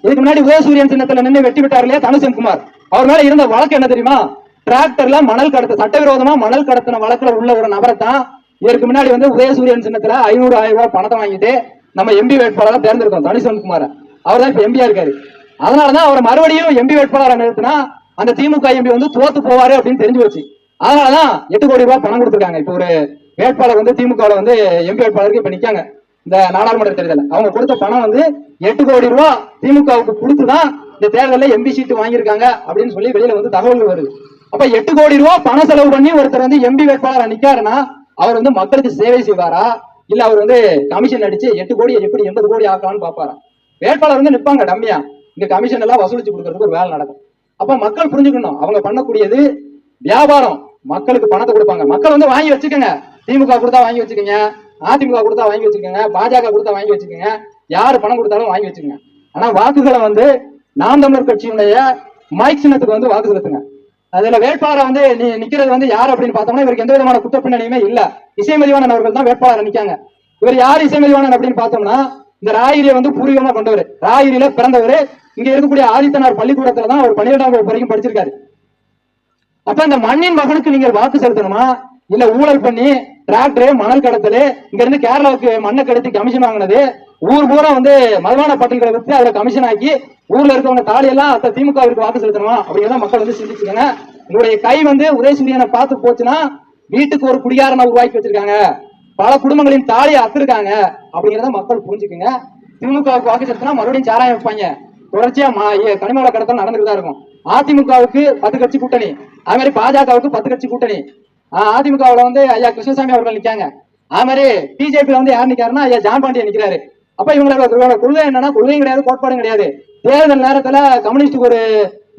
இதுக்கு முன்னாடி உதயசூரியன் சின்னத்துல நின்று வெட்டி விட்டார் இல்லையா குமார்? அவர் மேல இருந்த வழக்கு என்ன தெரியுமா? டிராக்டர்ல மணல் கடத்த சட்டவிரோதமா மணல் கடத்தின வழக்குல உள்ள ஒரு நபரை தான் இதற்கு முன்னாடி வந்து உதயசூரியன் சின்னத்துல ஐநூறு ஆயிரம் ரூபாய் பணத்தை வாங்கிட்டு நம்ம எம்பி வேட்பாளராக தேர்ந்தெடுத்தோம் தனுசன் குமார். அவர் தான் இப்ப எம்பியா இருக்காரு. அதனாலதான் அவரை மறுபடியும் எம்பி வேட்பாளராக நிறுத்தினா அந்த திமுக எம்பி வந்து தோத்து போவாரு அப்படின்னு தெரிஞ்சு வச்சு அதனாலதான் எட்டு கோடி ரூபாய் பணம் கொடுத்துருக்காங்க. இப்ப ஒரு வேட்பாளர் வந்து திமுக வந்து எம்பி வேட்பாளருக்கு இப்ப நிக்காங்க. இந்த நாடாளுமன்ற தேர்தல் அவங்க கொடுத்த பணம் வந்து எட்டு கோடி ரூபா திமுகவுக்கு கொடுத்துதான் இந்த தேர்தலில் எம்பி சீட்டு வாங்கியிருக்காங்க அப்படின்னு சொல்லி வெளியில வந்து தகவல்கள் வருது. அப்ப எட்டு கோடி ரூபா பண செலவு பண்ணி ஒருத்தர் வந்து எம்பி வேட்பாளர் நிக்காருன்னா அவர் வந்து மக்களுக்கு சேவை செய்வாரா? இல்ல அவர் வந்து கமிஷன் அடிச்சு எட்டு கோடி எப்படி எண்பது கோடி ஆக்கலாம்னு பாப்பாரா வேட்பாளர் வந்து நிப்பாங்க டம்மியா. இங்க கமிஷன் எல்லாம் வசூலிச்சு கொடுக்கறதுக்கு ஒரு வேலை நடக்கும். அப்ப மக்கள் புரிஞ்சுக்கணும். அவங்க பண்ணக்கூடியது வியாபாரம். மக்களுக்கு பணத்தை கொடுப்பாங்க. மக்கள் வந்து வாங்கி வச்சுக்கோங்க. திமுக கொடுத்தா வாங்கி வச்சுக்கோங்க அதிமுக கொடுத்தா வாங்கி வச்சுக்கோங்க பாஜக கொடுத்தா வாங்கி வச்சுக்கோங்க யார் பணம் கொடுத்தாலும் வாங்கி வச்சுக்கோங்க. ஆனா வாக்குகளை வந்து நாம் தமிழர் கட்சியினுடைய மைக் சின்னத்துக்கு வந்து வாக்கு செலுத்துங்க. அதுல வேட்பாளரை வந்து நீ நிக்கிறது வந்து யார் அப்படின்னு பார்த்தோம்னா இவருக்கு எந்த விதமான குற்ற பின்னணியுமே இல்ல. இசைமதிவாணன் அவர்கள் தான் வேட்பாளர் நிக்காங்க. இவர் யார் இசைமதிவாணன் அப்படின்னு பார்த்தோம்னா இந்த ராயிரியை வந்து பூர்வீகமா கொண்டவர். ராயிரியில பிறந்தவர். இங்க இருக்கக்கூடிய ஆதித்தனார் பள்ளிக்கூடத்துல தான் அவர் பன்னிரெண்டாம் வகுப்பு வரைக்கும் படிச்சிருக்காரு. அப்ப இந்த மண்ணின் மகனுக்கு நீங்கள் வாக்கு செலுத்தணுமா? இல்ல ஊழல் பண்ணி டிராக்டர் மணல் கடத்தல் இங்க இருந்து கேரளாவுக்கு மண்ணை கடத்தி கமிஷன் வாங்கினது. ஊர் பூரா வந்து மதுவான பட்டியல்களை வித்து அதுல கமிஷன் ஆக்கி ஊர்ல இருக்கவங்க தாலியெல்லாம் அத்த திமுகவிற்கு வாக்கு செலுத்தணுமா? அப்படிங்கிறத மக்கள் வந்து சிந்திச்சுக்கோங்க உங்களுடைய கை வந்து உதயசூரியனை பார்த்து போச்சுன்னா வீட்டுக்கு ஒரு குடியாரனை உருவாக்கி வச்சிருக்காங்க. பல குடும்பங்களின் தாலியை அத்திருக்காங்க அப்படிங்கிறத மக்கள் புரிஞ்சுக்குங்க. திமுகவுக்கு வாக்கு செலுத்தினா மறுபடியும் சாராயம் வைப்பாங்க தொடர்ச்சியா மா- கனிமவள கடத்தல் நடந்துட்டு தான் இருக்கும். அதிமுகவுக்கு பத்து கட்சி கூட்டணி. அது மாதிரி பாஜகவுக்கு பத்து கட்சி கூட்டணி. அதிமுகவுல வந்து ஐயா கிருஷ்ணசாமி அவர்கள் நிக்காங்க அது மாதிரி பிஜேபியில வந்து யார் நிக்காருன்னா ஐயா ஜான் பாண்டியன் நிக்கிறாரு. அப்ப இவங்களோட கொள்கை என்னன்னா கொள்கையும் கிடையாது கோட்பாடும் கிடையாது. தேர்தல் நேரத்துல கம்யூனிஸ்டுக்கு ஒரு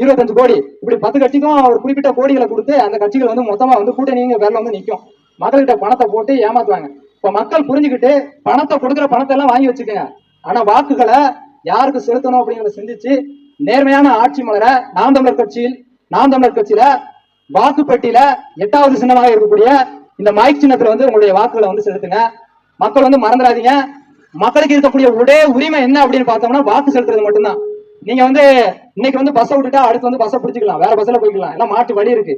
இருபத்தஞ்சு கோடி. இப்படி பத்து கட்சிக்கும் ஒரு குறிப்பிட்ட கோடிகளை கொடுத்து அந்த கட்சிகள் வந்து மொத்தமா வந்து கூட்டணிங்க பேர்ல வந்து நிக்கும். மக்கள்கிட்ட பணத்தை போட்டு ஏமாத்துவாங்க. இப்ப மக்கள் புரிஞ்சுக்கிட்டு பணத்தை கொடுக்குற பணத்தை எல்லாம் வாங்கி வச்சுக்கோங்க. ஆனா வாக்குகளை யாருக்கு செலுத்தணும் அப்படிங்கறத சிந்திச்சு நேர்மையான ஆட்சி மலர நாம் தமிழர் கட்சியில் நாம் தமிழர் கட்சியில வாக்குப்பட்டியில எட்டாவது சின்னமாக இருக்கக்கூடிய இந்த மைக் சின்னத்துல வந்து உங்களுடைய வாக்குகளை வந்து செலுத்துங்க. மக்கள் வந்து மறந்துடாதீங்க. மக்களுக்கு இருக்கக்கூடிய ஒரே உரிமை என்ன அப்படின்னு பார்த்தோம்னா வாக்கு செலுத்துறது மட்டும்தான். நீங்க வந்து இன்னைக்கு வந்து பஸ்ஸை விட்டுட்டா அடுத்து வந்து பஸ்ஸை பிடிச்சிக்கலாம். வேற பஸ்ல போய்க்கலாம். எல்லாம் மாட்டு வழி இருக்கு.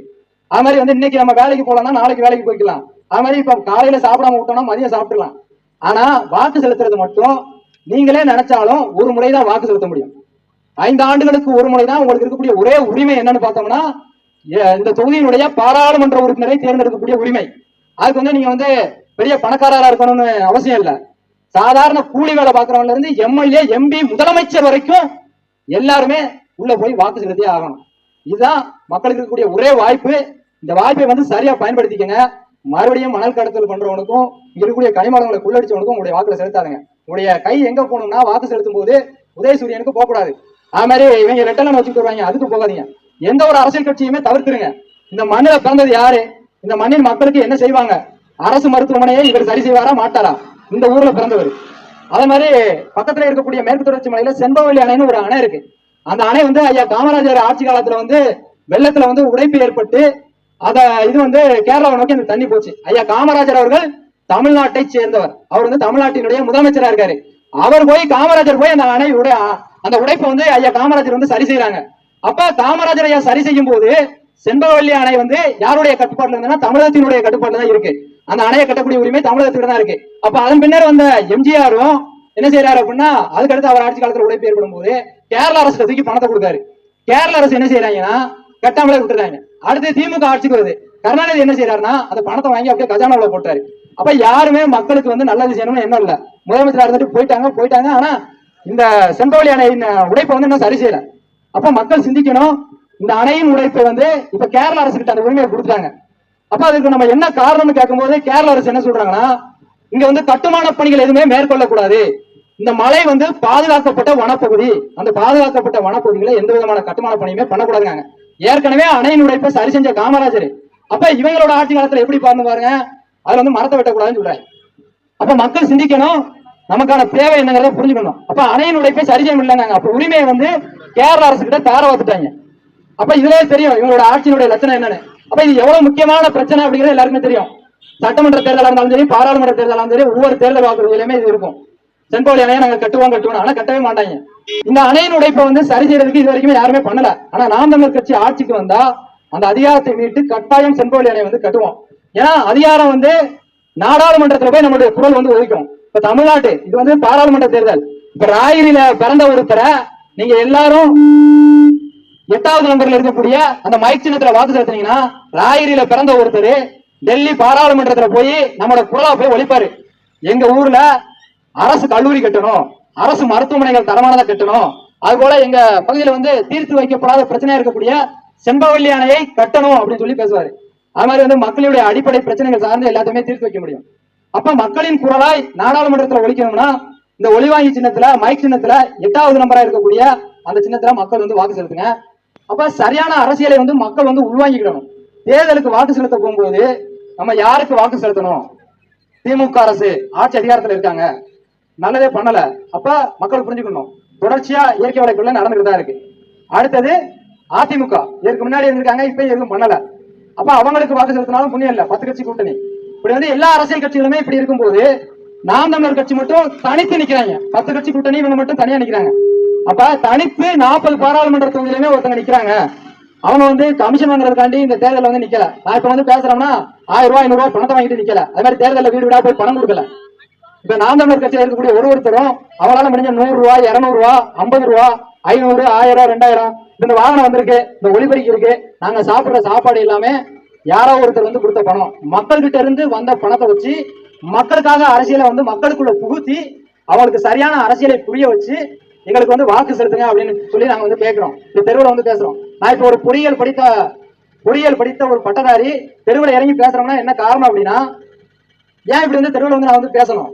அது மாதிரி வந்து இன்னைக்கு நம்ம வேலைக்கு போகலாம்னா நாளைக்கு வேலைக்கு போய்க்கலாம். அது மாதிரி இப்ப காலையில சாப்பிடாம விட்டோம்னா மதியம் சாப்பிட்டுலாம் ஆனா வாக்கு செலுத்துறது மட்டும் நீங்களே நினைச்சாலும் ஒரு முறை தான் வாக்கு செலுத்த முடியும். ஐந்து ஆண்டுகளுக்கு ஒரு முறை தான் உங்களுக்கு இருக்கக்கூடிய ஒரே உரிமை என்னன்னு பார்த்தோம்னா இந்த தொகுதியினுடைய பாராளுமன்ற உறுப்பினரை தேர்ந்தெடுக்கக்கூடிய உரிமை. அதுக்கு வந்து நீங்க வந்து பெரிய பணக்காரரா இருக்கணும்னு அவசியம் இல்லை. சாதாரண கூலி வேலை பார்க்கறவன்ல இருந்து எம்எல்ஏ எம்பி முதலமைச்சர் வரைக்கும் எல்லாருமே உள்ள போய் வாக்கு செலுத்தியே ஆகணும். இதுதான் மக்களுக்கு இருக்கக்கூடிய ஒரே வாய்ப்பு. இந்த வாய்ப்பை வந்து சரியா பயன்படுத்திக்கங்க. மறுபடியும் மணல் கடத்தல் பண்றவனுக்கும் இங்க இருக்கக்கூடிய கனிமலங்களை குள்ளடிச்சவனுக்கும் உங்களுடைய வாக்குல செலுத்தாதுங்க. உங்களுடைய கை எங்க போகணும்னா வாக்கு செலுத்தும் போது உதயசூரியனுக்கு போகக்கூடாது. அது மாதிரி இவங்க ரெட்டலன் வச்சுட்டு வருவாங்க அதுக்கு போகாதீங்க. எந்த ஒரு அரசியல் கட்சியுமே தவிர்த்துருங்க. இந்த மண்ணில பிறந்தது யாரு? இந்த மண்ணின் மக்களுக்கு என்ன செய்வாங்க? அரசு மருத்துவமனையை இவர் சரி செய்வாரா மாட்டாரா? இந்த ஊர்ல பிறந்தவர். அதே மாதிரி பக்கத்துல இருக்கக்கூடிய மேற்கு தொடர்ச்சி மலையில செண்பவெளி அணைன்னு ஒரு அணை இருக்கு. அந்த அணை வந்து ஐயா காமராஜர் ஆட்சி காலத்துல வந்து வெள்ளத்துல வந்து உடைப்பு ஏற்பட்டு அத இது வந்து கேரளாவை நோக்கி அந்த தண்ணி போச்சு. ஐயா காமராஜர் அவர்கள் தமிழ்நாட்டை சேர்ந்தவர். அவர் வந்து தமிழ்நாட்டினுடைய முதலமைச்சரா இருக்காரு. அவர் போய் காமராஜர் போய் அந்த அணை உடை அந்த உடைப்பை வந்து ஐயா காமராஜர் வந்து சரி செய்யறாங்க அப்ப காமராஜர் ஐயா சரி செய்யும் போது செண்பகவல்லி அணை வந்து யாருடைய கட்டுப்பாட்டுல இருந்ததுன்னா தமிழகத்தினுடைய கட்டுப்பாட்டுல தான் இருக்கு. அந்த அணையை கட்டக்கூடிய உரிமை தமிழகத்துக்கு தான் இருக்கு. அப்ப அதன் பின்னர் வந்த எம்ஜிஆரும் என்ன செய்யறாரு அப்படின்னா அதுக்கடுத்து அவர் ஆட்சி காலத்துல உழைப்பு ஏற்படும் போது கேரள அரசு தூக்கி பணத்தை கொடுக்காரு. கேரள அரசு என்ன செய்யறாங்கன்னா கட்டாமலே விட்டுறாங்க. அடுத்து திமுக ஆட்சிக்கு வருது. கருணாநிதி என்ன செய்யறாருன்னா அந்த பணத்தை வாங்கி அப்படியே கஜானாவில் போட்டாரு. அப்ப யாருமே மக்களுக்கு வந்து நல்லது செய்யணும்னு எண்ணம் இல்ல. முதலமைச்சர் இருந்துட்டு போயிட்டாங்க போயிட்டாங்க. ஆனா இந்த செம்பவழி அணையின் உடைப்பை வந்து இன்னும் சரி செய்யல. அப்ப மக்கள் சிந்திக்கணும். இந்த அணையின் உடைப்பை வந்து இப்ப கேரள அரசு கிட்ட அந்த உரிமையை கொடுத்துட்டாங்க. அப்ப அதுக்கு நம்ம என்ன காரணம்னு கேட்கும்போது கேரள அரசு என்ன சொல்றாங்கன்னா இங்க வந்து கட்டுமான பணிகள் எதுவுமே மேற்கொள்ளக்கூடாது. இந்த மலை வந்து பாதுகாக்கப்பட்ட வனப்பகுதி. அந்த பாதுகாக்கப்பட்ட வனப்பகுதிகளை எந்த விதமான கட்டுமான பணியுமே பண்ணக்கூடாதுங்க ஏற்கனவே அணையின் உடைப்பை சரி செஞ்ச காமராஜர். அப்ப இவங்களோட ஆட்சி காலத்துல எப்படி பாருங்க பாருங்க. அதுல வந்து மரத்தை வெட்டக்கூடாதுன்னு சொல்றாங்க அப்ப மக்கள் சிந்திக்கணும். நமக்கான தேவை என்னங்கிறத புரிஞ்சுக்கணும். அப்ப அணையின் உடைப்பை சரி செய்ய முடியலங்க அப்ப உரிமையை வந்து கேரள அரசு கிட்ட தார வாத்துட்டாங்க. அப்ப இதுலயே தெரியும் இவங்களோட ஆட்சியினுடைய லட்சணம் என்னன்னு. அப்ப இது எவ்வளவு முக்கியமான பிரச்சனை அப்படிங்கிறது எல்லாருக்குமே தெரியும். சட்டமன்ற தேர்தலா இருந்தாலும் சரி பாராளுமன்ற தேர்தலாக இருந்தாலும் சரி ஒவ்வொரு தேர்தல் வாக்குறுதியிலுமே இது இருக்கும். செங்கோல் அணையை நாங்க கட்டுவோம் கட்டுவோம் ஆனா கட்டவே மாட்டாங்க. இந்த அணையின் உடைப்பை வந்து சரி செய்யறதுக்கு இது வரைக்கும் யாருமே பண்ணல. ஆனா நாம் தமிழர் கட்சி ஆட்சிக்கு வந்தா அந்த அதிகாரத்தை மீட்டு கட்டாயம் செங்கோல் அணையை வந்து கட்டுவோம். ஏன்னா அதிகாரம் வந்து நாடாளுமன்றத்துல போய் நம்மளுடைய குரல் வந்து ஒதுக்கும் இப்ப தமிழ்நாட்டு இது வந்து பாராளுமன்ற தேர்தல். இப்ப ராயரில பிறந்த ஒருத்தரை நீங்க எல்லாரும் எட்டாவது நம்பர்ல இருக்கக்கூடிய அந்த மைக் சின்னத்துல வாக்கு செலுத்தினீங்கன்னா ராயிரில பிறந்த ஒருத்தர் டெல்லி பாராளுமன்றத்துல போய் நம்மளோட குரலா போய் ஒழிப்பாரு. எங்க ஊர்ல அரசு கல்லூரி கட்டணும் அரசு மருத்துவமனைகள் தரமானதை கட்டணும். அது போல எங்க பகுதியில வந்து தீர்த்து வைக்கப்படாத பிரச்சனையா இருக்கக்கூடிய செம்பவல்லி அணையை கட்டணும் அப்படின்னு சொல்லி பேசுவாரு. அது மாதிரி வந்து மக்களுடைய அடிப்படை பிரச்சனைகள் சார்ந்து எல்லாத்தையுமே தீர்த்து வைக்க முடியும். அப்ப மக்களின் குரலாய் நாடாளுமன்றத்துல ஒழிக்கணும்னா இந்த ஒளிவாங்கி சின்னத்துல மைக் சின்னத்துல எட்டாவது நம்பரா இருக்கக்கூடிய அந்த சின்னத்துல மக்கள் வந்து வாக்கு செலுத்துங்க. அப்ப சரியான அரசியலை வந்து மக்கள் வந்து உள்வாங்கிக்கிடணும். தேர்தலுக்கு வாக்கு செலுத்த போகும்போது நம்ம யாருக்கு வாக்கு செலுத்தணும்? திமுக அரசு ஆட்சி அதிகாரத்துல இருக்காங்க. நல்லதே பண்ணல. அப்ப மக்கள் புரிஞ்சுக்கணும். தொடர்ச்சியா இயற்கை வளக்குள்ள நடந்துட்டு தான் இருக்கு. அடுத்தது அதிமுக. இதற்கு முன்னாடி இருந்திருக்காங்க இப்ப எதுவும் பண்ணல. அப்ப அவங்களுக்கு வாக்கு செலுத்தினாலும் புண்ணியம் இல்ல. பத்து கட்சி கூட்டணி. இப்படி வந்து எல்லா அரசியல் கட்சிகளுமே இப்படி இருக்கும்போது நாம் தமிழர் கட்சி மட்டும் தனித்து நிக்கிறாங்க. பத்து கட்சி கூட்டணி இவங்க மட்டும் தனியா நிக்கிறாங்க. அப்ப தனித்து நாற்பது பாராளுமன்ற தொகுதியிலுமே ஒருத்தங்க நிக்கிறாங்க. அவங்க வந்து கமிஷன் வாங்குறதுக்காண்டி இந்த தேர்தல் வந்து நிக்கல. நான் இப்ப வந்து பேசுறோம்னா ஆயிரம் ரூபாய் ஐநூறு ரூபாய் பணத்தை வாங்கிட்டு நிக்கல. அது மாதிரி தேர்தலில் வீடு வீடா போய் பணம் கொடுக்கல. இப்ப நாம் தமிழர் கட்சியில இருக்கக்கூடிய ஒரு ஒருத்தரும் அவங்களால முடிஞ்ச நூறு ரூபாய் இருநூறு ரூபாய் ஐம்பது ரூபாய் ஐநூறு ஆயிரம் ரெண்டாயிரம் இந்த வாகனம் வந்திருக்கு. இந்த ஒளிபரிக்கு இருக்கு. நாங்க சாப்பிடுற சாப்பாடு எல்லாமே யாரோ ஒருத்தர் வந்து கொடுத்த பணம். மக்கள்கிட்ட இருந்து வந்த பணத்தை வச்சு மக்களுக்காக அரசியலை வந்து மக்களுக்குள்ள புகுத்தி அவங்களுக்கு சரியான அரசியலை புரிய வச்சு எங்களுக்கு வந்து வாக்கு செலுத்துங்க அப்படின்னு சொல்லி நாங்க வந்து கேட்கிறோம் இந்த தெருவில் வந்து பேசுறோம். நான் இப்போ ஒரு பொறியியல் படித்த பொறியியல் படித்த ஒரு பட்டதாரி தெருவில் இறங்கி பேசுறோம்னா என்ன காரணம் அப்படின்னா ஏன் இப்படி வந்து தெருவில் வந்து நான் வந்து பேசணும்?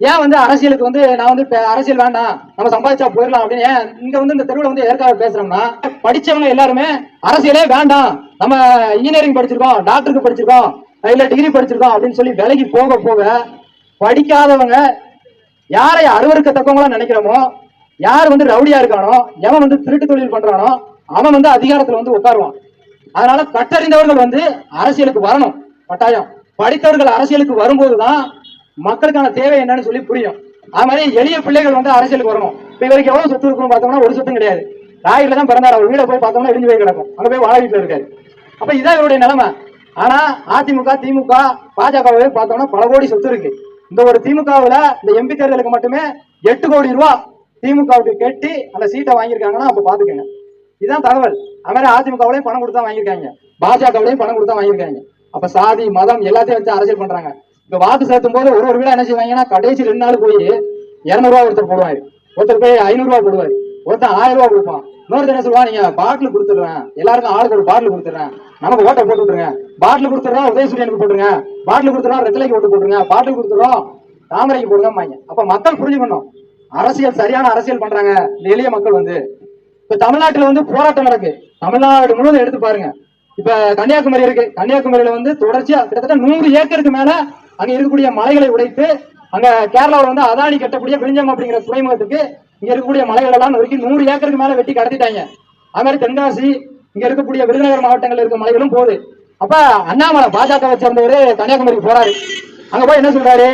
ஏன் வந்து அரசியலுக்கு வந்து நான் வந்து அரசியல் வேண்டாம் நம்ம சம்பாதிச்சா போயிடலாம் அப்படின்னு ஏன் இங்க வந்து இந்த தெருவில் வந்து எதற்காக பேசுறோம்னா படிச்சவங்க எல்லாருமே அரசியலே வேண்டாம். நம்ம இன்ஜினியரிங் படிச்சிருக்கோம் டாக்டருக்கு படிச்சிருக்கோம். இல்ல டிகிரி படிச்சிருக்கோம் அப்படின்னு சொல்லி விலகி போக போக படிக்காதவங்க யாரை அருவருக்கத்தக்கவங்களா நினைக்கிறோமோ யார் வந்து ரவுடியா இருக்கானோ எவன் வந்து திருட்டு தொழில் பண்றானோ அவன் வந்து அதிகாரத்துல வந்து உட்காருவான். அதனால கட்டறிந்தவர்கள் வந்து அரசியலுக்கு வரணும் கட்டாயம். படித்தவர்கள் அரசியலுக்கு வரும்போதுதான் மக்களுக்கான தேவை என்னன்னு சொல்லி புரியும். அது மாதிரி எளிய பிள்ளைகள் வந்து அரசியலுக்கு வரணும். இப்ப இவருக்கு எவ்வளவு சொத்து இருக்குன்னு பார்த்தோம்னா ஒரு சொத்தும் கிடையாது. ராயில தான் பிறந்தார். அவர் வீட போய் பார்த்தோம்னா இடிஞ்சு போய் கிடக்கும். அங்க போய் வாழ வீட்டுல இருக்காரு. அப்ப இதான் இவருடைய நிலைமை. ஆனா அதிமுக திமுக பாஜகவை பார்த்தோம்னா பல கோடி சொத்து இருக்கு. இந்த ஒரு திமுகவுல இந்த எம்பி தேர்தலுக்கு மட்டுமே எட்டு கோடி ரூபா திமுகவுக்கு கட்டி அந்த சீட்டை வாங்கியிருக்காங்கன்னா அப்ப பாத்துக்கோங்க. இதுதான் தகவல். அது அதிமுகவுலயும் பணம் கொடுத்தா வாங்கியிருக்காங்க. பாஜகவுலயும் பணம் கொடுத்தா வாங்கியிருக்காங்க. அப்ப சாதி மதம் எல்லாத்தையும் வச்சு அரசியல் பண்றாங்க. இப்ப வாக்கு செலுத்தும் போது ஒரு ஒரு வீடா என்ன செய்வாங்கன்னா கடைசி ரெண்டு நாள் போய் இருநூறு ரூபா ஒருத்தர் போடுவாரு. ஒருத்தர் போய் ஐநூறு ரூபா போடுவாரு. ஒருத்தன் ஆயிரம் ரூபா கொடுப்பான். இன்னொரு என்ன சொல்லுவா நீங்க பாட்டில் கொடுத்துடுறேன். எல்லாருக்கும் ஆளுக்கு ஒரு பாட்டில் கொடுத்துறேன் நமக்கு ஓட்டை போட்டு விட்டுருங்க. பாட்டில் கொடுத்துறோம் உதயசூரியனுக்கு போட்டுருங்க. பாட்டில் கொடுத்துறோம் ரெட்டலைக்கு ஓட்டு போட்டுருங்க. பாட்டில் கொடுத்துறோம் தாமரைக்கு போடுங்க அப்ப மக்கள் புரிஞ்சுக்கணும். அரசியல் சரியான அரசியல் பண்றாங்க. இந்த எளிய மக்கள் வந்து. இப்ப தமிழ்நாட்டுல வந்து போராட்டம் நடக்கு. தமிழ்நாடு முழுவதும் எடுத்து பாருங்க. இப்ப கன்னியாகுமரி இருக்கு. கன்னியாகுமரியில வந்து தொடர்ச்சியா கிட்டத்தட்ட நூறு ஏக்கருக்கு மேல அங்க இருக்கக்கூடிய மலைகளை உடைத்து அங்க கேரளாவில் வந்து அதானி கட்டக்கூடிய விழிஞ்சம் அப்படிங்கிற துறைமுகத்துக்கு இங்க இருக்கக்கூடிய மலைகள் எல்லாம் நொறுக்கி நூறு ஏக்கருக்கு மேல வெட்டி கடத்திட்டாங்க. அது மாதிரி தென்காசி இங்க இருக்கக்கூடிய விருதுநகர் மாவட்டங்கள்ல இருக்க மலைகளும் போகுது. அப்ப அண்ணாமலை பாஜகவை சேர்ந்தவரு கன்னியாகுமரிக்கு போறாரு. அங்க போய் என்ன சொல்றாரு?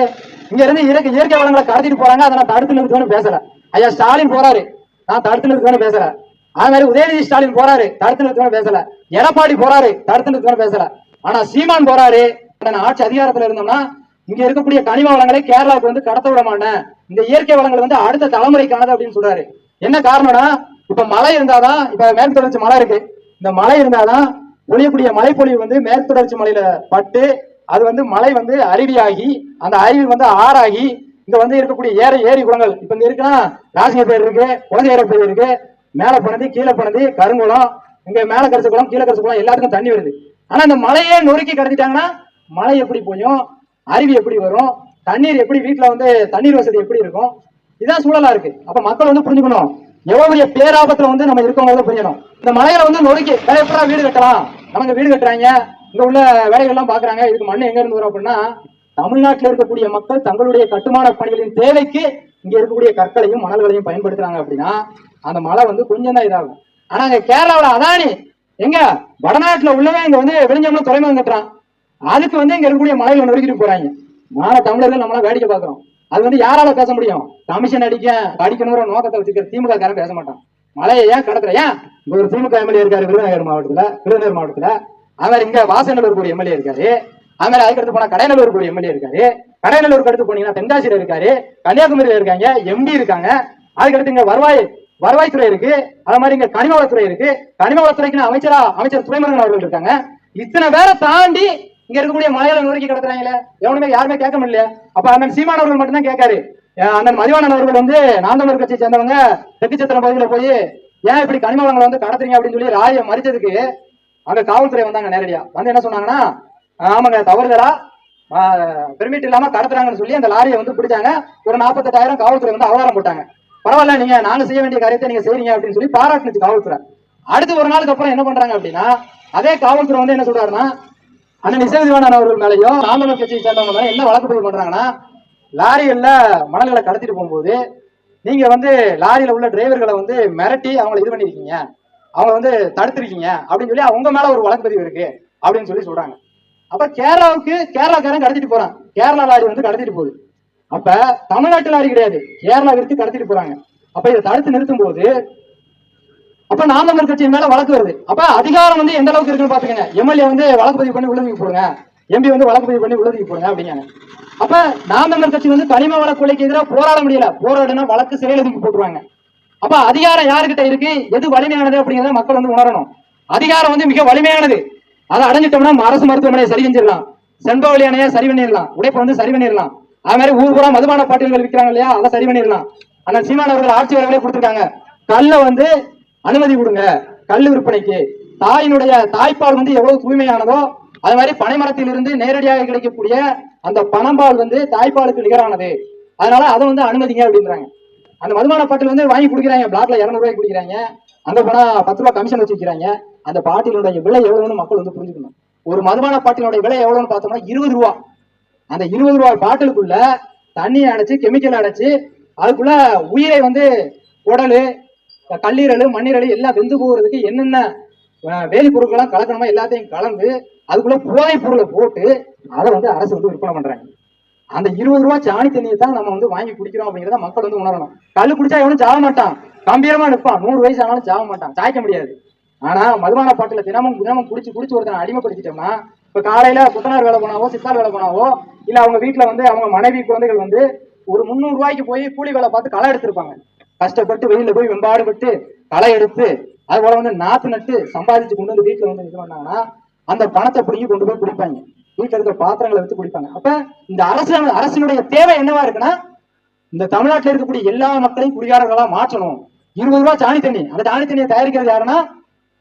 இங்க இருந்து இயற்கை இயற்கை வளங்களை கடத்திட்டு போறாங்க. அதை நான் தடுத்து நிறுத்தணும் பேசல. ஐயா ஸ்டாலின் போறாரு. நான் தடுத்து நிறுத்தணும் பேசல. அது மாதிரி உதயநிதி ஸ்டாலின் போறாரு. தடுத்து நிறுத்தணும் பேசல. எடப்பாடி போறாரு. தடுத்து நிறுத்தணும் பேசல. ஆனா சீமான் போறாரு. ஆட்சி அதிகாரத்துல இருந்தோம்னா இங்க இருக்கக்கூடிய கனிம வளங்களை கேரளாவுக்கு வந்து கடத்த விட மாட்டேன். இந்த இயற்கை வளங்கள் வந்து அடுத்த தலைமுறைக்கானது அப்படின்னு சொல்றாரு. என்ன காரணம்னா இப்ப மழை இருந்தாதான் இப்ப மேற்கு தொடர்ச்சி மலை இருக்கு. இந்த மழை இருந்தாதான் பொழியக்கூடிய மழைப்பொழிவு வந்து மேற்கு தொடர்ச்சி மலையில பட்டு அது வந்து மழை வந்து அருவியாகி அந்த அருவி வந்து ஆறாகி இங்க வந்து இருக்கக்கூடிய ஏரி ஏரி குளங்கள் இப்ப இங்க இருக்குன்னா ராசிங்க பேர் இருக்கு ஏற பேர் இருக்கு மேல பணந்து கீழே பணந்து கருங்குளம் இங்க மேல கரிச குளம் கீழே கரிச குளம் எல்லாத்துக்கும் தண்ணி வருது. ஆனா இந்த மலையே நொறுக்கி கடத்திட்டாங்கன்னா மழை எப்படி போயும் அருவி எப்படி வரும்? தண்ணீர் எப்படி வீட்டுல வந்து தண்ணீர் வசதி எப்படி இருக்கும்? இதான் சூழலா இருக்கு. அப்ப மக்கள் வந்து புரிஞ்சுக்கணும். எவ்வளவு பெரிய பேராபத்துல வந்து நம்ம இருக்கவங்க புரியணும். இந்த மலையில வந்து நொறுக்கி வேற வீடு கட்டலாம். நமக்கு வீடு கட்டுறாங்க. இங்க உள்ள வேலைகள் எல்லாம் பாக்குறாங்க. இதுக்கு மண்ணு எங்க இருந்து வரும் அப்படின்னா தமிழ்நாட்டில் இருக்கக்கூடிய மக்கள் தங்களுடைய கட்டுமான பணிகளின் தேவைக்கு இங்க இருக்கக்கூடிய கற்களையும் மணல்களையும் பயன்படுத்துறாங்க அப்படின்னா அந்த மழை வந்து கொஞ்சம் தான் இதாகும். ஆனா அங்க கேரளாவுல அதானி எங்க வடநாட்டுல உள்ளவன் இங்க வந்து விளைஞ்சவங்களும் துறைமுகம் கட்டுறான். அதுக்கு வந்து இங்க இருக்கக்கூடிய மலையில நொறுக்கிட்டு போறாங்க. மான தமிழர்கள் நம்மளா வேடிக்கை பாக்குறோம் அது வந்து யாரால பேச முடியும்? கமிஷன் அடிக்க அடிக்கணுங்கிற நோக்கத்தை வச்சுக்கிற திமுக காரன் பேச மாட்டான். மலையை ஏன் கடத்துற? ஏன்? இங்க ஒரு திமுக எம்எல்ஏ இருக்காரு விருதுநகர் மாவட்டத்துல விருதுநகர் மாவட்டத்துல. அவர் இங்க வாசநல்லூர் கூடிய எம்எல்ஏ இருக்காரு. அதுமாதிரி அதுக்கடுத்து போனா கடைநல்லூர் கூடிய எம்எல்ஏ இருக்காரு. கடைநல்லூருக்கு அடுத்து போனீங்கன்னா தென்காசியில இருக்காரு கன்னியாகுமரியில இருக்காங்க எம்டி இருக்காங்க. அதுக்கடுத்து இங்க வருவாய் வருவாய்த்துறை இருக்கு. அது மாதிரி இங்க கனிமவளத்துறை இருக்கு. கனிமவளத்துறைக்கு அமைச்சரா அமைச்சர் துறைமுருகன் அவர்கள் இருக்காங்க. இத்தனை பேரை தாண்டி இங்க இருக்கக்கூடிய மலையாள நூறுக்கி கடத்துறாங்களே எவனுமே யாருமே கேட்க முடியல அப்ப அண்ணன் சீமான் அவர்கள் மட்டும்தான் கேட்காரு. அண்ணன் மதிவாணன் அவர்கள் வந்து நாந்தமர் கட்சியை சேர்ந்தவங்க தெற்கு சத்திரம் பகுதியில் போய் ஏன் இப்படி கனிம வளங்களை வந்து கடத்துறீங்க அப்படின்னு சொல்லி ராயை மறிச்சதுக்கு அங்க காவல்துறை வந்தாங்க நேரடியா. வந்து என்ன சொன்னாங்கன்னா ஆமாங்க தவறுதலா பெர்மிட் இல்லாம கடத்துறாங்கன்னு சொல்லி அந்த லாரியை வந்து பிடிச்சாங்க. ஒரு நாற்பத்தெட்டாயிரம் காவல்துறை வந்து அவதாரம் போட்டாங்க. பரவாயில்ல நீங்க நாங்க செய்ய வேண்டிய காரியத்தை நீங்க செய்றீங்க அப்படின்னு சொல்லி பாராட்டுனுச்சு காவல்துறை. அடுத்து ஒரு நாளுக்கு அப்புறம் என்ன பண்றாங்க அப்படின்னா அதே காவல்துறை வந்து என்ன சொல்றாருன்னா அண்ணன் இசைவாணன் அவர்கள் மேலேயும் நாமக்கல் கட்சியை சேர்ந்தவங்க மேலே என்ன வழக்கு பதிவு பண்றாங்கன்னா லாரிகள்ல மணல்களை கடத்திட்டு போகும்போது நீங்க வந்து லாரியில உள்ள டிரைவர்களை வந்து மிரட்டி அவங்களை இது பண்ணிருக்கீங்க. அவங்க வந்து தடுத்திருக்கீங்க. அப்படின்னு சொல்லி அவங்க மேல ஒரு வழக்கு பதிவு இருக்கு. அப்படின்னு சொல்லி சொல்றாங்க. அப்ப கேரளாவுக்கு கேரளாக்காரன் கடத்திட்டு போறான். கேரளா லாரி வந்து கடத்திட்டு போகுது. அப்ப தமிழ்நாட்டு லாரி கிடையாது. கேரளாவிற்கு கடத்திட்டு போறாங்க. அப்ப இதை தடுத்து நிறுத்தும் போது அப்ப நாம் தமிழர் கட்சியின் மேல வழக்கு வருது. அப்ப அதிகாரம் வந்து எந்த அளவுக்கு இருக்குன்னு பாத்துக்கங்க. எம்எல்ஏ வந்து வழக்கு பதிவு பண்ணி உள்ளதுக்கு போடுங்க. எம்பி வந்து வழக்கு பதிவு பண்ணி உள்ளதுக்கு போடுங்க அப்படிங்க. அப்ப நாம் தமிழர் கட்சி வந்து தனிம வள கொலைக்கு எதிராக போராட முடியல. போராடினா வழக்கு சிறையில் ஒதுக்கி போட்டுருவாங்க. அப்ப அதிகாரம் யாருக்கிட்ட இருக்கு? எது வலிமையானது அப்படிங்கறத மக்கள் வந்து உணரணும். அதிகாரம் வந்து மிக வலிமையானது. அதை அடைஞ்சிட்டோம்னா அரசு மருத்துவமனையை சரி செஞ்சிடலாம். செண்பவழி அணையை சரி பண்ணிடலாம். உடைப்பை வந்து சரி பண்ணிடலாம். அது மாதிரி ஊர் பூரா மதுபான பாட்டில்கள் விற்கிறாங்க இல்லையா? அதை சரி பண்ணிடலாம். ஆனா சீமான் அவர்கள் ஆட்சி வரங்களே கொடுத்துருக்காங்க. கல்ல வந்து அனுமதி கொடுங்க. கல் விற்பனைக்கு. தாயினுடைய தாய்ப்பால் வந்து எவ்வளவு தூய்மையானதோ அது மாதிரி பனைமரத்திலிருந்து நேரடியாக கிடைக்கக்கூடிய அந்த பனம்பால் வந்து தாய்ப்பாலுக்கு நிகரானது. அதனால அதை வந்து அனுமதிங்க அப்படின்றாங்க. அந்த மதுமான பாட்டில் வந்து வாங்கி குடிக்கிறாங்க. பிளாக்ல இருநூறு குடிக்கிறாங்க. அந்த பணம் பத்து ரூபாய் கமிஷன் வச்சு விற்கிறாங்க அந்த பாட்டிலுடைய விலை எவ்வளவுன்னு மக்கள் வந்து புரிஞ்சுக்கணும். ஒரு மதுபான பாட்டிலுடைய விலை எவ்வளவுன்னு பார்த்தோம்னா இருபது ரூபா. அந்த இருபது ரூபாய் பாட்டிலுக்குள்ள தண்ணியை அடைச்சு கெமிக்கல் அடைச்சு அதுக்குள்ள உயிரை வந்து உடல் கல்லீரல் மண்ணீரல் எல்லாம் வெந்து போகிறதுக்கு என்னென்ன அஹ், வேதிப்பொருட்கள்லாம் கலக்கணுமோ எல்லாத்தையும் கலந்து அதுக்குள்ள போதைப் பொருளை போட்டு அதை வந்து அரசு வந்து விற்பனை பண்றாங்க. அந்த இருபது ரூபாய் சாணி தண்ணியை தான் நம்ம வந்து வாங்கி குடிக்கிறோம் அப்படிங்கிறத மக்கள் வந்து உணரணும். கல் குடிச்சா எவனும் சாக மாட்டான். கம்பீரமா நிற்பான் நூறு வயசு ஆனாலும் சாக மாட்டான். சாய்க்க முடியாது. ஆனா மதுபான பாட்டில தினமும் தினமும் குடிச்சு குடிச்சு ஒருத்தனை அடிமைப்படுத்திட்டோம்னா இப்ப காலையில புத்தனார் வேலை போனாவோ சித்தார் வேலை போனாவோ இல்ல அவங்க வீட்டுல வந்து அவங்க மனைவி குழந்தைகள் வந்து ஒரு முந்நூறு ரூபாய்க்கு போய் கூலி வேலை பார்த்து களை எடுத்திருப்பாங்க. கஷ்டப்பட்டு வெயில போய் வெம்பாடுபட்டு களை எடுத்து அது போல வந்து நாத்து நட்டு சம்பாதிச்சு கொண்டு வந்து வீட்டுல வந்து இது பண்ணாங்கன்னா அந்த பணத்தை பிடிங்கி கொண்டு போய் குடிப்பாங்க. வீட்டுல இருக்க பாத்திரங்களை வச்சு குடிப்பாங்க. அப்ப இந்த அரசு அரசினுடைய தேவை என்னவா இருக்குன்னா இந்த தமிழ்நாட்டுல இருக்கக்கூடிய எல்லா மக்களையும் குடிகாரர்களா மாற்றணும். இருபது ரூபாய் சாணி தண்ணி. அந்த சாணி தண்ணியை தயாரிக்கிறது யாருன்னா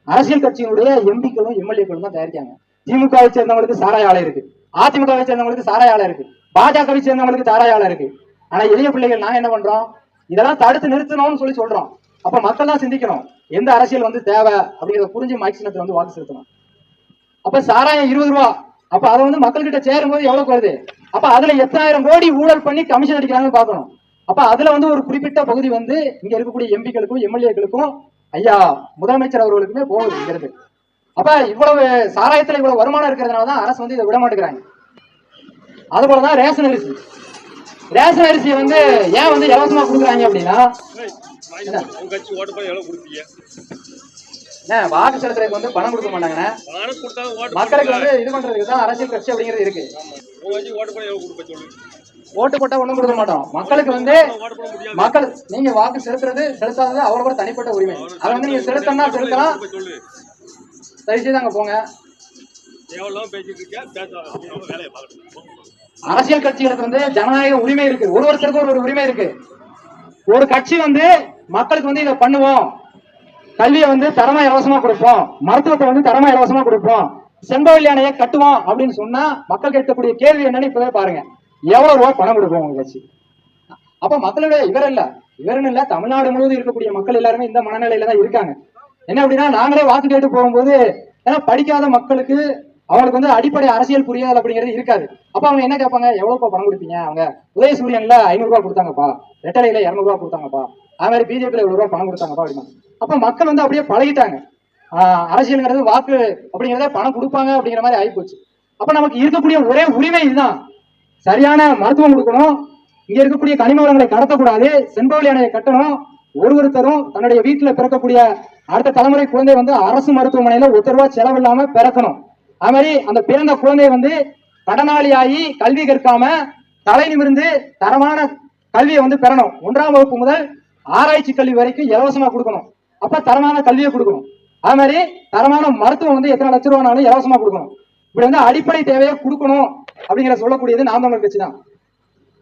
அரசியல் கட்சியினுடைய எம்பிக்களும் எம்எல்ஏக்களும் தான் தயாரிக்காங்க திமுகவை சேர்ந்தவங்களுக்கு சாராய ஆலை இருக்கு. அதிமுகவை சேர்ந்தவங்களுக்கு சாராய ஆலை இருக்கு. பாஜகவை சேர்ந்தவங்களுக்கு சாராய ஆலை இருக்கு. ஆனா எளிய பிள்ளைகள் நான் என்ன பண்றோம்? இதெல்லாம் தடுத்து நிறுத்தணும்னு சொல்லி சொல்றோம். அப்ப மக்கள்லாம் சிந்திக்கணும். எந்த அரசியல் வந்து தேவை அப்படிங்கிறத புரிஞ்சு மைக்சினத்துல வந்து வாக்கு செலுத்தணும். அப்ப சாராயம் இருபது ரூபா. அப்ப அதை வந்து மக்கள்கிட்ட சேரும்போது எவ்வளவு வருது அப்ப அதுல எத்தனாயிரம் கோடி ஊழல் பண்ணி கமிஷன் அடிக்கிறாங்கன்னு பாக்கணும் அப்ப அதுல வந்து ஒரு குறிப்பிட்ட பகுதி வந்து இங்க இருக்கக்கூடிய எம்பிக்களுக்கும் எம்எல்ஏக்களுக்கும் ஐயா முதலமைச்சர் அவர்களுக்குமே போகுது இங்கிறது அப்ப இவ்வளவு சாராயத்துல இவ்வளவு வருமானம் இருக்கிறதுனால தான் அரசு வந்து இதை விட மாட்டேங்கிறாங்க. அது போலதான் ரேஷன் அரிசி. ரேஷன் அரிசி வந்து ஏன் வந்து இலவசமா கொடுக்குறாங்க அப்படின்னா? வாக்கு செலுத்துறதுக்கு வந்து பணம் கொடுக்க மாட்டாங்கண்ணே. மக்களுக்கு. வந்து இது பண்றதுக்கு தான் அரசியல் கட்சி அப்படிங்கிறது இருக்கு. ஓட்டு போட்டா ஒண்ணும் கொடுக்க மாட்டோம். மக்களுக்கு வந்து மக்கள் நீங்க வாக்கு செலுத்துறது செலுத்தாதது அவரோட தனிப்பட்ட உரிமை. அதை வந்து நீங்க செலுத்தணும்னா செலுத்தலாம். கொடுப்ப சொல்லு. தயவு செய்து அங்க போங்க. எவ்வளவு பேசிட்டு இருக்க அரசியல் கட்சிகளுக்கு வந்து ஜனநாயக உரிமை இருக்கு. ஒரு ஒருத்தருக்கு ஒரு ஒரு உரிமை இருக்கு. ஒரு கட்சி வந்து மக்களுக்கு வந்து இதை பண்ணுவோம். கல்வியை வந்து தரமா இலவசமா கொடுப்போம். மருத்துவத்தை வந்து தரமா இலவசமா கொடுப்போம். செம்பவெளி அணையை கட்டுவோம் அப்படின்னு சொன்னா மக்கள் கேட்கக்கூடிய கேள்வி என்னன்னு இப்பவே பாருங்க. எவ்வளவு ரூபாய் பணம் கொடுப்போம் உங்க கட்சி? அப்ப மக்களுடைய இவர் இல்ல. இவருன்னு இல்ல. தமிழ்நாடு முழுவதும் இருக்கக்கூடிய மக்கள் எல்லாருமே இந்த மனநிலையில தான் இருக்காங்க. என்ன அப்படின்னா நாங்களே வாக்கு கேட்டு போகும்போது ஏன்னா படிக்காத மக்களுக்கு அவங்களுக்கு வந்து அடிப்படை அரசியல் புரிதல் அப்படிங்கிறது இருக்காது. அப்ப அவங்க என்ன கேட்பாங்க? எவ்வளவுப்பா பணம் கொடுப்பீங்க அவங்க உதயசூரியன்ல ஐநூறு ரூபாய் கொடுத்தாங்கப்பா. ரெட்டலையில இருநூறு ரூபாய் கொடுத்தாங்கப்பா. அது மாதிரி பிஜேபியில இவ்வளவு ரூபாய் பணம் கொடுத்தாங்கப்பா அப்படிமா அப்ப மக்கள் வந்து அப்படியே பழகிட்டாங்க. ஆஹ் அரசியலுங்கிறது வாக்கு அப்படிங்கறத பணம் கொடுப்பாங்க அப்படிங்கிற மாதிரி ஆகிப்போச்சு அப்ப நமக்கு இருக்கக்கூடிய ஒரே உரிமை இதுதான். சரியான மருத்துவம் கொடுக்கணும். இங்க இருக்கக்கூடிய கனிம வளங்களை கடத்தக்கூடாது. செண்பவழி அணையை கட்டணும். ஒரு ஒருத்தரும் தன்னுடைய வீட்டுல பிறக்கக்கூடிய அடுத்த தலைமுறை குழந்தை வந்து அரசு மருத்துவமனையில ஒருத்தர் ரூபா செலவில்லாம பிறக்கணும். அது மாதிரி அந்த பிறந்த குழந்தை வந்து கடனாளியாகி கல்வி கற்காம தலை நிமிர்ந்து தரமான கல்வியை வந்து பெறணும். ஒன்றாம் வகுப்பு முதல் ஆராய்ச்சி கல்வி வரைக்கும் இலவசமா கொடுக்கணும். அப்ப தரமான கல்வியை கொடுக்கணும். அது மாதிரி தரமான மருத்துவம் வந்து எத்தனை லட்ச ரூபானாலும் இலவசமா கொடுக்கணும். இப்படி வந்து அடிப்படை தேவையை கொடுக்கணும் அப்படிங்கிற சொல்லக்கூடியது நாம் தமிழர் கட்சி தான்.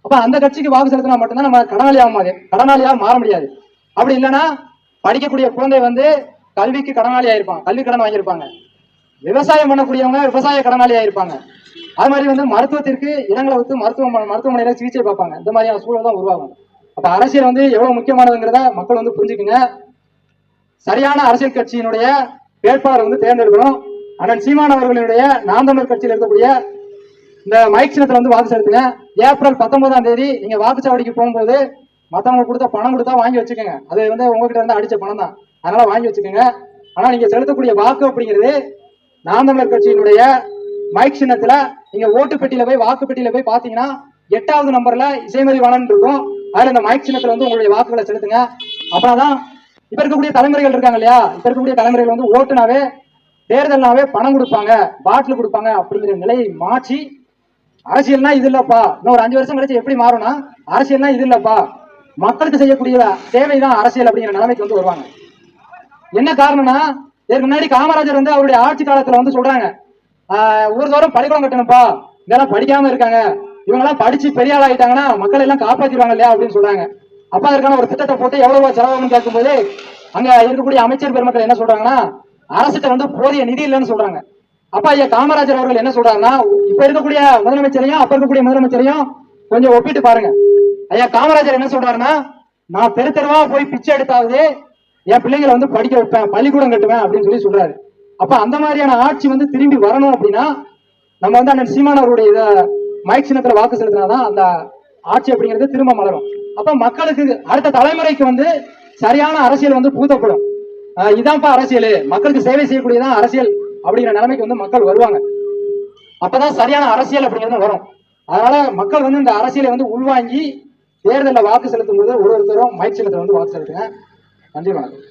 அப்ப அந்த கட்சிக்கு வாக்கு செலுத்தினா மட்டும்தான் நம்ம கடனாளியாக மாறு கடனாளியாக மாற முடியாது. அப்படி இல்லைன்னா படிக்கக்கூடிய குழந்தை வந்து கல்விக்கு கடனாளி இருப்பாங்க கல்வி கடன் வாங்கியிருப்பாங்க. விவசாயம் பண்ணக்கூடியவங்க விவசாய கடனாளியா இருப்பாங்க. அது மாதிரி வந்து மருத்துவத்திற்கு இடங்களை வந்து மருத்துவ மருத்துவமனையில சிகிச்சை பார்ப்பாங்க. இந்த மாதிரியான சூழல் தான் உருவாகும். அப்ப அரசியல் வந்து எவ்வளவு முக்கியமானதுங்கிறத மக்கள் வந்து புரிஞ்சுக்குங்க. சரியான அரசியல் கட்சியினுடைய வேட்பாளர் வந்து தேர்ந்தெடுக்கணும். அண்ணன் சீமான் அவர்களினுடைய நாம் தமிழர் கட்சியில் இருக்கக்கூடிய இந்த மைக் சின்னத்துல வந்து வாக்கு செலுத்துங்க. ஏப்ரல் பத்தொன்பதாம் தேதி நீங்க வாக்குச்சாவடிக்கு போகும்போது மத்தவங்க கொடுத்த பணம் கொடுத்தா வாங்கி வச்சுக்கோங்க. அது வந்து உங்ககிட்ட இருந்து அடிச்ச பணம் தான். அதனால வாங்கி வச்சுக்கோங்க. ஆனா நீங்க செலுத்தக்கூடிய வாக்கு அப்படிங்கிறது நாம் தமிழர் கட்சியினுடைய மைக் சின்னத்துல நீங்க ஓட்டு பெட்டியில போய் வாக்கு பெட்டியில போய் பாத்தீங்கன்னா எட்டாவது நம்பர்ல இசைமதிவாணன் இருக்கும். அதுல இந்த மைக் சின்னத்துல வந்து உங்களுடைய வாக்குகளை செலுத்துங்க. அப்பதான் இப்ப இருக்கக்கூடிய தலைமுறைகள் இருக்காங்க இல்லையா? இப்ப இருக்கக்கூடிய தலைமுறைகள் வந்து ஓட்டுனாவே தேர்தல்னாவே பணம் கொடுப்பாங்க பாட்டில் கொடுப்பாங்க அப்படிங்கிற நிலையை மாற்றி அரசியல்னா இது இல்லப்பா. இன்னும் ஒரு அஞ்சு வருஷம் கழிச்சு எப்படி மாறும்னா அரசியல்னா இது இல்லப்பா. மக்களுக்கு செய்யக்கூடிய சேவைதான் அரசியல் அப்படிங்கிற நிலைமைக்கு வந்து வருவாங்க. என்ன காரணம்னா இதுக்கு முன்னாடி காமராஜர் வந்து அவருடைய ஆட்சி காலத்துல வந்து சொல்றாங்க ஒரு தோறும் பள்ளிக்கூடம் கட்டணும்ப்பா இதெல்லாம் படிக்காம இருக்காங்க. இவங்க எல்லாம் படிச்சு பெரிய ஆள் ஆயிட்டாங்கன்னா மக்கள் எல்லாம் காப்பாத்திடுவாங்க இல்லையா? அப்படின்னு சொல்றாங்க. அப்ப அதற்கான ஒரு திட்டத்தை போட்டு எவ்வளவு செலவாகும்னு கேட்கும்போது அங்க இருக்கக்கூடிய அமைச்சர் பெருமக்கள் என்ன சொல்றாங்கன்னா அரசுகிட்ட வந்து போதிய நிதி இல்லைன்னு சொல்றாங்க. அப்ப ஐயா காமராஜர் அவர்கள் என்ன சொல்றாங்கன்னா இப்ப இருக்கக்கூடிய முதலமைச்சரையும் அப்ப இருக்கக்கூடிய முதலமைச்சரையும் கொஞ்சம் ஒப்பிட்டு பாருங்க. ஐயா காமராஜர் என்ன சொல்றாருன்னா நான் தெரு தெருவா போய் பிச்சை எடுத்தாவது என் பிள்ளைங்களை வந்து படிக்க வைப்பேன் பள்ளிக்கூடம் கட்டுவேன் அப்படின்னு சொல்லி சொல்றாரு. அப்ப அந்த மாதிரியான ஆட்சி வந்து திரும்பி வரணும் அப்படின்னா நம்ம வந்து அண்ணன் சீமான் அவருடைய இத சின்னத்துல வாக்கு செலுத்தினாதான் அந்த ஆட்சி அப்படிங்கிறது திரும்ப மலரும். அப்ப மக்களுக்கு அடுத்த தலைமுறைக்கு வந்து சரியான அரசியல் வந்து பூத்தப்படும் ஆஹ் இதான்ப்பா அரசியல். மக்களுக்கு சேவை செய்யக்கூடியதான் அரசியல் அப்படிங்கிற நிலைமைக்கு வந்து மக்கள் வருவாங்க. அப்பதான் சரியான அரசியல் அப்படிங்கிறது வரும். அதனால மக்கள் வந்து இந்த அரசியலை வந்து உள்வாங்கி தேர்தலில் வாக்கு செலுத்தும் போது ஒரு ஒருத்தரும் மைக் சின்னத்தை வந்து வாக்கு செலுத்துங்க. நன்றி வணக்கம்